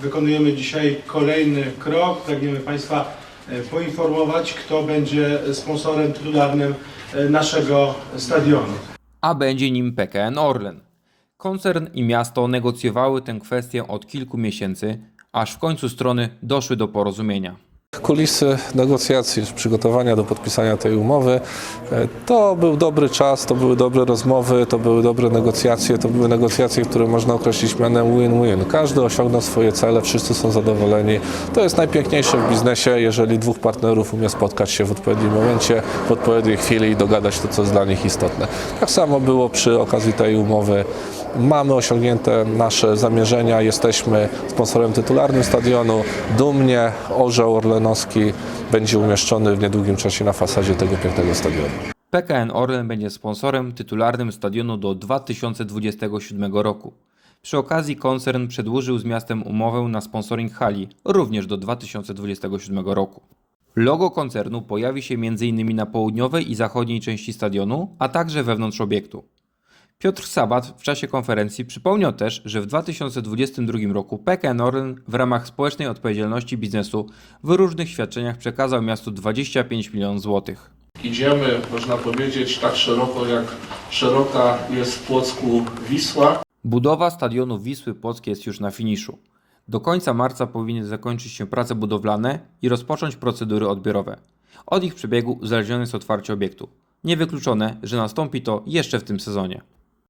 wykonujemy dzisiaj kolejny krok. Pragniemy Państwa e, poinformować, kto będzie sponsorem tytularnym e, naszego stadionu. a będzie nim PKN Orlen. Koncern i miasto negocjowały tę kwestię od kilku miesięcy, aż w końcu strony doszły do porozumienia. Kulisy negocjacji, przygotowania do podpisania tej umowy. E, To był dobry czas, to były dobre rozmowy, to były dobre negocjacje, to były negocjacje, które można określić mianem win-win. Każdy osiągnął swoje cele, wszyscy są zadowoleni. To jest najpiękniejsze w biznesie, jeżeli dwóch partnerów umie spotkać się w odpowiednim momencie, w odpowiedniej chwili i dogadać to, co jest dla nich istotne. Tak samo było przy okazji tej umowy. Mamy osiągnięte nasze zamierzenia, jesteśmy sponsorem tytularnym stadionu. Dumnie orzeł orlenowski będzie umieszczony w niedługim czasie na fasadzie tego pięknego stadionu. PKN Orlen będzie sponsorem tytularnym stadionu do 2027 roku. Przy okazji koncern przedłużył z miastem umowę na sponsoring hali również do 2027 roku. Logo koncernu pojawi się m.in. na południowej i zachodniej części stadionu, a także wewnątrz obiektu. Piotr Sabat w czasie konferencji przypomniał też, że w 2022 roku PKN w ramach społecznej odpowiedzialności biznesu w różnych świadczeniach przekazał miastu 25 milionów złotych. Idziemy, można powiedzieć, tak szeroko, jak szeroka jest w Płocku Wisła. Budowa stadionu Wisły Płockie jest już na finiszu. Do końca marca powinny zakończyć się prace budowlane i rozpocząć procedury odbiorowe. Od ich przebiegu uzależnione jest otwarcie obiektu. Niewykluczone, że nastąpi to jeszcze w tym sezonie.